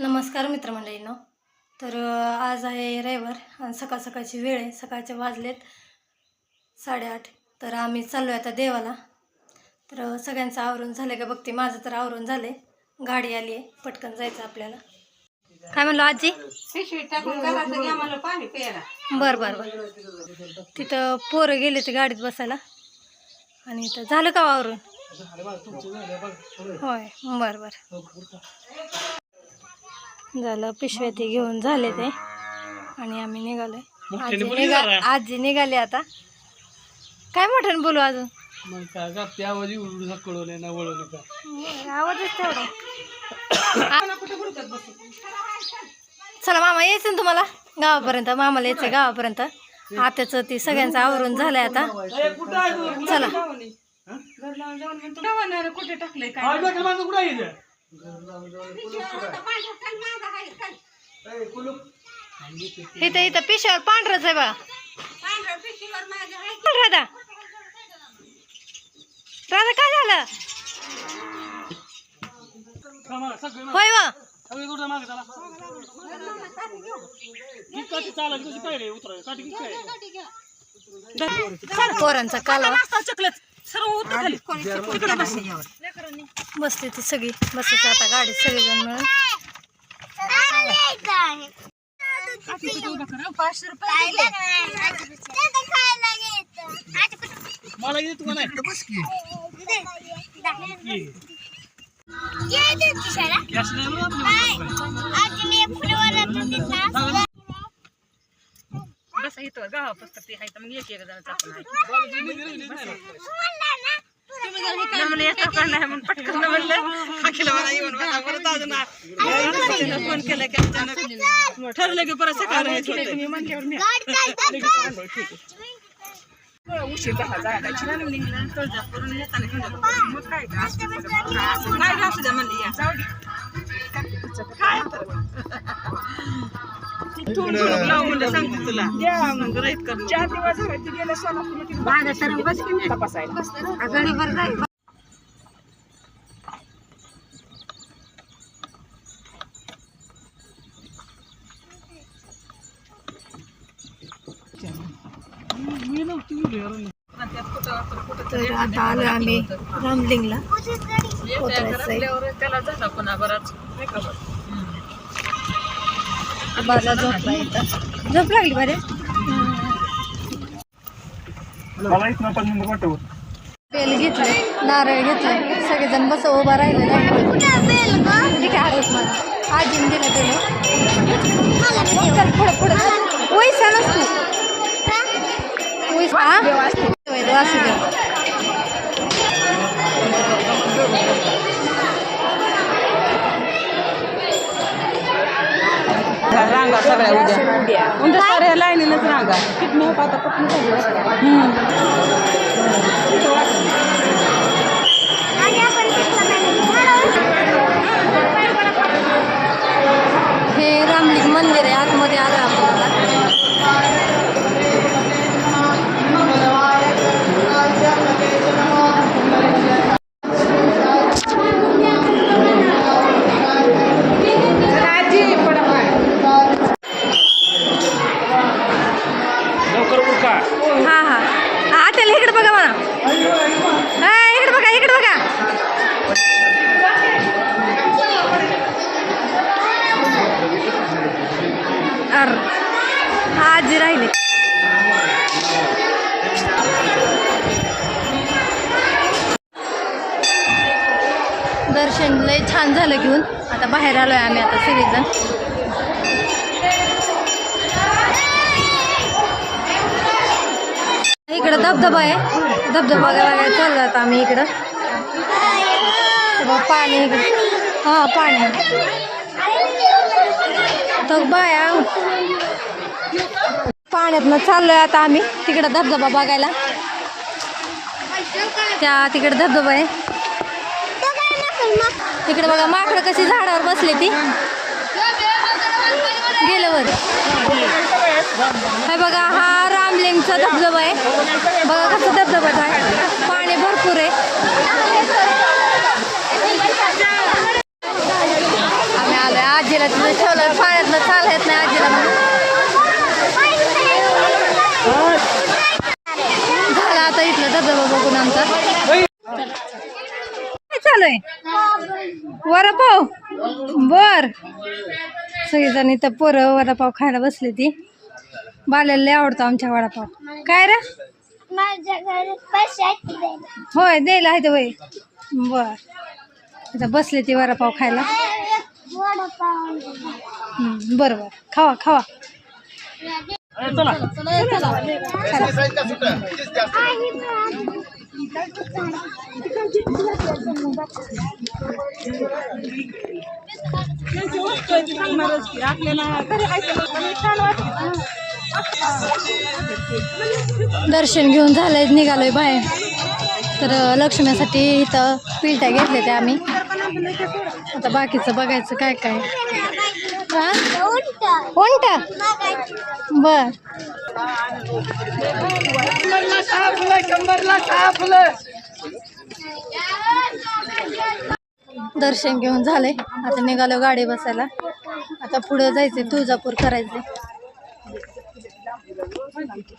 नमस्कार मित्रमंडळींनो. तर आज आहे रविवार आणि सकाळ सकाळची वेळ आहे. सकाळचे वाजलेत साडेआठ. तर आम्ही चाललो आहे आता देवाला. तर सगळ्यांचं आवरून झालं का बघते. माझं तर आवरून आहे गाडी आली आहे. पटकन जायचं आपल्याला. काय म्हणलो आजी? बरं बरं बरं. तिथं पोरं गेले ते गाडीत बसायला. आणि इथं झालं का आवरून? होय बरं बरं. झालं पिशव्या ते घेऊन झाले ते. आणि आम्ही निघालोय. आजी निघा आजी निघाली आता. काय मोठ्याने बोलू अजून? मग काय का त्या आवाज उडून कळवले ना वळवलं का? आवाजच तेवढा. चला मामा यायचं ना तुम्हाला? गावापर्यंत. मामाला यायचं गावापर्यंत. आत्याचं ती सगळ्यांचं आवरून झालंय आता. चला. घर लावून जाऊन म्हणतो "गावाला कुठे टाकलंय? काय कुठं आहे इथं? इथं पिशव्यावर पांढरच आहे बघा. राधा. राधा काय झालं? होय व. पोरांचा बस बसते ती सगळी. बसायचं आता गाडीत सगळेजण मिळून. पाचशे रुपये मला किती तुम्हाला कॅश बस इथं गावापासून ते आहे तर मग एक एक जण आपण येतो का नाही म्हणून पटकन म्हणलं हाकीला मला येऊन बघा परत अजून फोन केला की अचानक ठरलं की परत सकाळी उशीर झाला जायला छान निघलं तुळजापूरून येताना मग काय काय असू द्या म्हणली? या थोडं थोडं लाव म्हणलं सांगते तुला. कर चार दिवस झाले ते गेले सोलापूर बस की नाही. तपासायला. गडीभर जाईल मी नव्हती गेलो यार. तर आता आलो आम्ही रामलिंगला पोचवायचंय त्याला झाला पुन्हा बराच. झोपला झोप लागली बरे. बेल घेतले नारळ घेतले सगळेजण बस उभा राहिले ठीक आहे हातात मला? आजीने दिलं चल पुढं पुढं. वैसा नसतो वैसा हा असू दे रांगा सगळ्या उद्या. उद्या साऱ्या लाईनीनच रांगा. हे लवकर उरका. हा हा. हा इकडे बघा म्हणा हा इकडे बघा इकडे बघा. अर हा आजी राहिली. दर्शन लय छान झालं घेऊन. आता बाहेर आलोय आम्ही आता सगळेजण. इकडं धबधबा आहे. धबधबा बघायला चाललो आता आम्ही इकडं. पाणी इकडं. हा पाणी तर बाया पाण्यातनं चाललोय आता आम्ही. तिकडं धबधबा बघायला. त्या तिकडे धबधबा आहे. तिकडे बघा माकडं कशी झाडावर बसले ती. गेलं वर. हे बघा हा रामलिंगचा धबधबा आहे. बघा कसं धबधबा आहे. पाणी भरपूर आहे. आम्ही आलोय आजीला तिथं ठेवलं. पाण्यातलं चालता येत नाही आजीला म्हणून. झाला आता इथलं धबधबा बघून आमचा. काय चालू आहे? वडापाव? बर. सगळेजण इथं पोरं वडापाव खायला बसली ती. बाल्याला लय आवडतो आमच्या वडापाव. काय रे? माझ्या घरी पैसे आहेत की द्यायला? होय द्यायला आहे ते होय बर. इथं बसली ती वडापाव खायला. वडापाव हम्म, बरं बरं. खावा खावा. आपल्याला दर्शन घेऊन झालंय निघालोय बाहेर. तर लक्ष्मीसाठी इथं पिलट्या घेतल्या त्या आम्ही. आता बाकीचं बघायचं काय काय. हा? बर. दर्शन घेऊन झालंय. आता निघालो गाडी बसायला. आता पुढे जायचंय तुळजापूर करायचंय. कुठं?